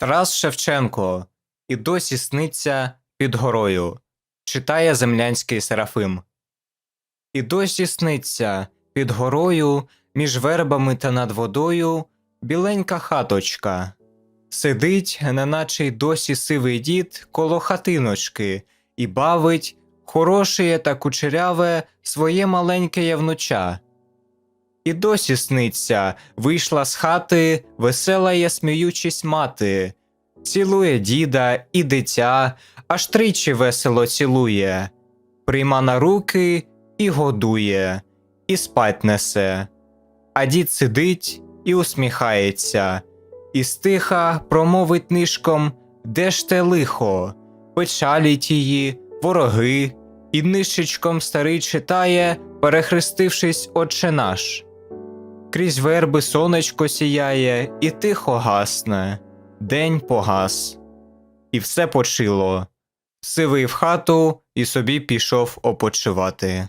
Тарас Шевченко і досі сниться під горою, читає землянський Серафим. І досі сниться під горою, між вербами та над водою, біленька хаточка. Сидить, неначе й досі сивий дід коло хатиночки, і бавить хорошеє та кучеряве своє маленьке явнуча. І досі сниться, вийшла з хати весела є сміючись мати, цілує діда і дитя, аж тричі весело цілує, прийма на руки і годує, і спать несе. А дід сидить і усміхається, і стиха промовить нишком, де ж те лихо, печаліть її, вороги, і нишечком старий читає, перехрестившись, Отче наш. Крізь верби сонечко сіяє, і тихо гасне, день погас, і все почило. Сивий в хату і собі пішов опочивати.